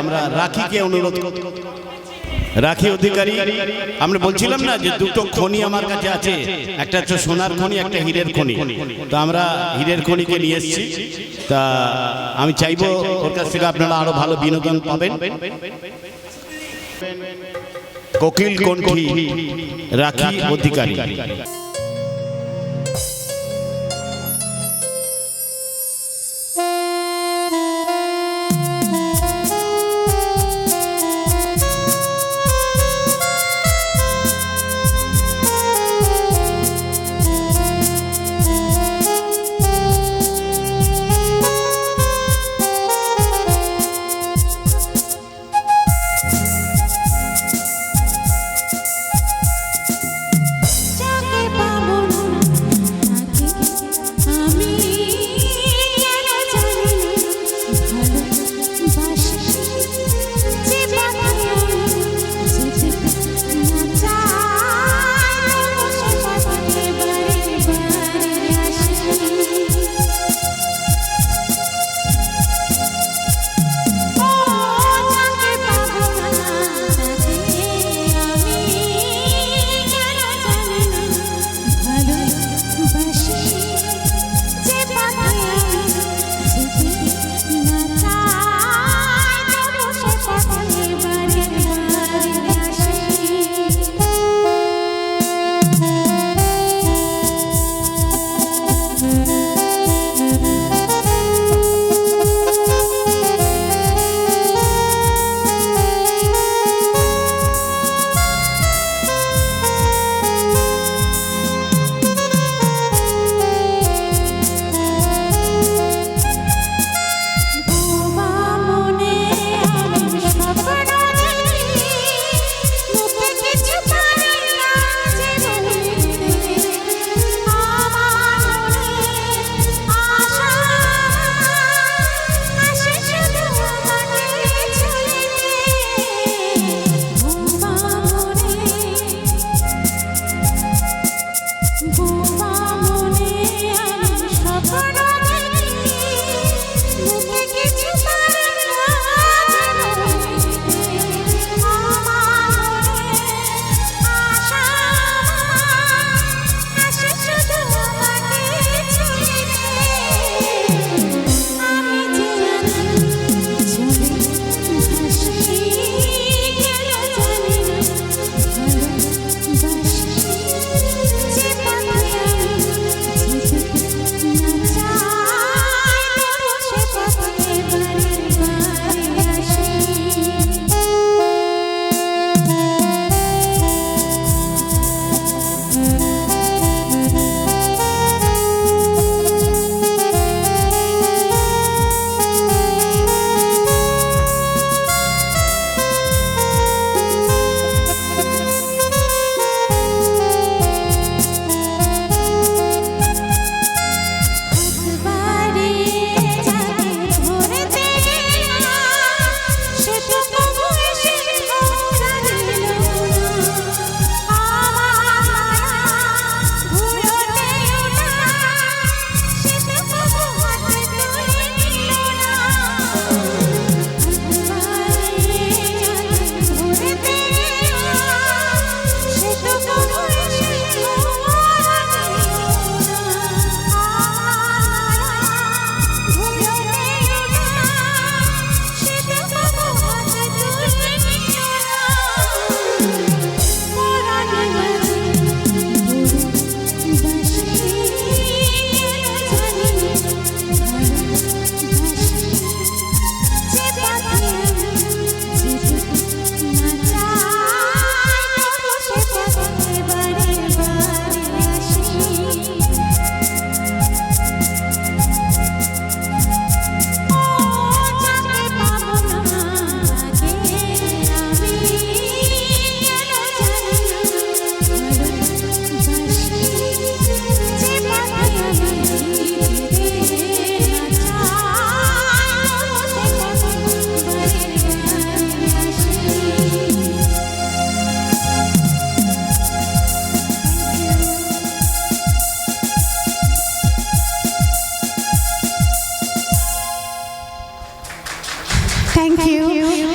আমরা রাখিকে অনুরোধ রাখি অধিকারী, আমরা বলছিলাম না যে দুটো খনি আমার কাছে আছে, একটা হচ্ছে সোনার খনি, একটা হীরের খনি। তো আমরা হীরের খনিকে নিয়ে এসেছি। তা আমি চাইব ওর কাছ থেকে আপনারা আরও ভালো বিনোদন পাবেন। কোকিল কণ্ঠী, রাখি অধিকারী।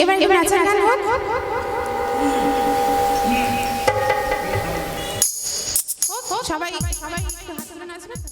এবার এবার নাচার গান হোক সবাই সবাই নাচবে?